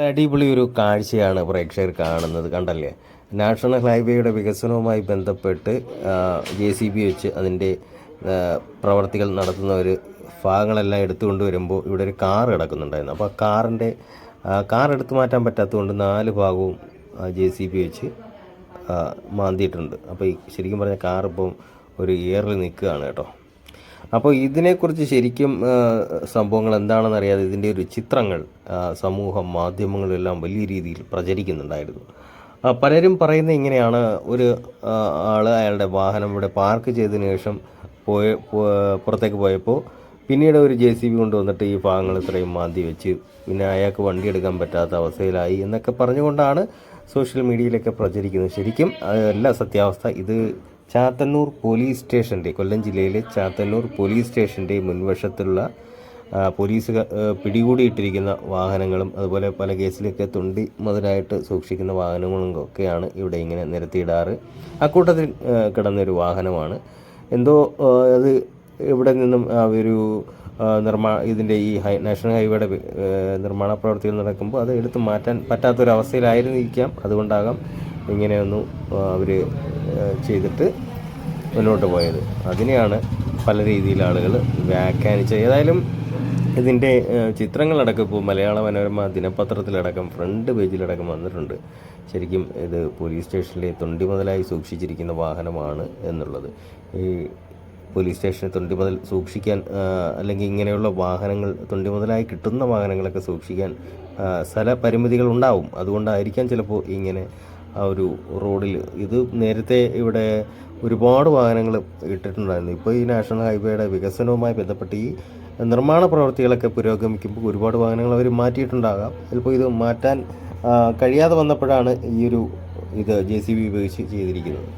അടിപൊളി ഒരു കാഴ്ചയാണ് പ്രേക്ഷകർ കാണുന്നത് കണ്ടല്ലേ? നാഷണൽ ഹൈവേയുടെ വികസനവുമായി ബന്ധപ്പെട്ട് ജെ സി ബി വെച്ച് അതിന്റെ പ്രവർത്തികൾ നടത്തുന്ന ഒരു ഭാഗങ്ങളെല്ലാം എടുത്തുകൊണ്ട് വരുമ്പോൾ ഇവിടെ ഒരു കാർ കിടക്കുന്നുണ്ടായിരുന്നു. അപ്പോൾ ആ കാറിന്റെ കാർ എടുത്തു മാറ്റാൻ പറ്റാത്തതുകൊണ്ട് നാല് ഭാഗവും ജെ സി ബി വെച്ച് മാന്തിയിട്ടുണ്ട്. അപ്പോൾ ശരിക്കും പറഞ്ഞാൽ കാർ ഇപ്പം ഒരു ഇയറിൽ നിൽക്കുകയാണ് കേട്ടോ. അപ്പോൾ ഇതിനെക്കുറിച്ച് ശരിക്കും സംഭവങ്ങൾ എന്താണെന്ന് അറിയാതെ ഇതിന്റെ ഒരു ചിത്രങ്ങൾ സമൂഹ മാധ്യമങ്ങളിലെല്ലാം വലിയ രീതിയിൽ പ്രചരിക്കുന്നുണ്ടായിരുന്നു. പലരും പറയുന്നത് ഇങ്ങനെയാണ്. ഒരു ആൾ അയാളുടെ വാഹനം ഇവിടെ പാർക്ക് ചെയ്തതിന് ശേഷം പോയ പുറത്തേക്ക് പോയപ്പോൾ പിന്നീട് ഒരു ജെ സി ബി കൊണ്ടുവന്നിട്ട് ഈ ഭാഗങ്ങൾ ഇത്രയും മാന്തി വെച്ച് പിന്നെ അയാൾക്ക് വണ്ടി എടുക്കാൻ പറ്റാത്ത അവസ്ഥയിലായി എന്നൊക്കെ പറഞ്ഞുകൊണ്ടാണ് സോഷ്യൽ മീഡിയയിലൊക്കെ പ്രചരിക്കുന്നത്. ശരിക്കും അതല്ല സത്യാവസ്ഥ ഇത് ചാത്തന്നൂർ പോലീസ് സ്റ്റേഷന്റെ കൊല്ലം ജില്ലയിലെ ചാത്തന്നൂർ പോലീസ് സ്റ്റേഷന്റെ മുൻവശത്തുള്ള പോലീസ് പിടികൂടിയിട്ടിരിക്കുന്ന വാഹനങ്ങളും അതുപോലെ പല കേസിലൊക്കെ തുണ്ടി മുതലായിട്ട് സൂക്ഷിക്കുന്ന വാഹനങ്ങളും ഒക്കെയാണ് ഇവിടെ ഇങ്ങനെ നിരത്തിയിടാറ്. അക്കൂട്ടത്തിൽ കിടന്നൊരു വാഹനമാണ്. എന്തോ അത് ഇവിടെ നിന്നും ഒരു നിർമ്മാണ ഇതിന്റെ ഈ ഹൈ നാഷണൽ ഹൈവേയുടെ നിർമ്മാണ പ്രവർത്തികൾ നടക്കുമ്പോൾ അത് എടുത്തു മാറ്റാൻ പറ്റാത്തൊരവസ്ഥയിലായിരുന്നിരിക്കാം അതുകൊണ്ടാകാം ഇങ്ങനെയൊന്നും അവർ ചെയ്തിട്ട് മുന്നോട്ട് പോയത്. അതിനെയാണ് പല രീതിയിൽ ആളുകൾ വ്യാഖ്യാനിച്ചത്. ഏതായാലും ഇതിന്റെ ചിത്രങ്ങളടക്കം ഇപ്പോൾ മലയാള മനോരമ ദിനപത്രത്തിലടക്കം ഫ്രണ്ട് പേജിലടക്കം വന്നിട്ടുണ്ട്. ശരിക്കും ഇത് പോലീസ് സ്റ്റേഷനിലെ തൊണ്ടി മുതലായി സൂക്ഷിച്ചിരിക്കുന്ന വാഹനമാണ് എന്നുള്ളത്. ഈ പോലീസ് സ്റ്റേഷനിൽ തൊണ്ടി മുതൽ സൂക്ഷിക്കാൻ അല്ലെങ്കിൽ ഇങ്ങനെയുള്ള വാഹനങ്ങൾ തൊണ്ടി മുതലായി കിട്ടുന്ന വാഹനങ്ങളൊക്കെ സൂക്ഷിക്കാൻ സ്ഥല പരിമിതികൾ ഉണ്ടാവും. അതുകൊണ്ടായിരിക്കാം ചിലപ്പോൾ ഇങ്ങനെ ആ ഒരു റോഡിൽ ഇത് നേരത്തെ ഇവിടെ ഒരുപാട് വാഹനങ്ങൾ ഇട്ടിട്ടുണ്ടായിരുന്നു. ഇപ്പോൾ ഈ നാഷണൽ ഹൈവേയുടെ വികസനവുമായി ബന്ധപ്പെട്ട് ഈ നിർമ്മാണ പ്രവർത്തികളൊക്കെ പുരോഗമിക്കുമ്പോൾ ഒരുപാട് വാഹനങ്ങൾ അവർ മാറ്റിയിട്ടുണ്ടാകാം. ചിലപ്പോൾ ഇത് മാറ്റാൻ കഴിയാതെ വന്നപ്പോഴാണ് ഈ ഒരു ഇത് ജെ സി ബി ഉപയോഗിച്ച് ചെയ്തിരിക്കുന്നത്.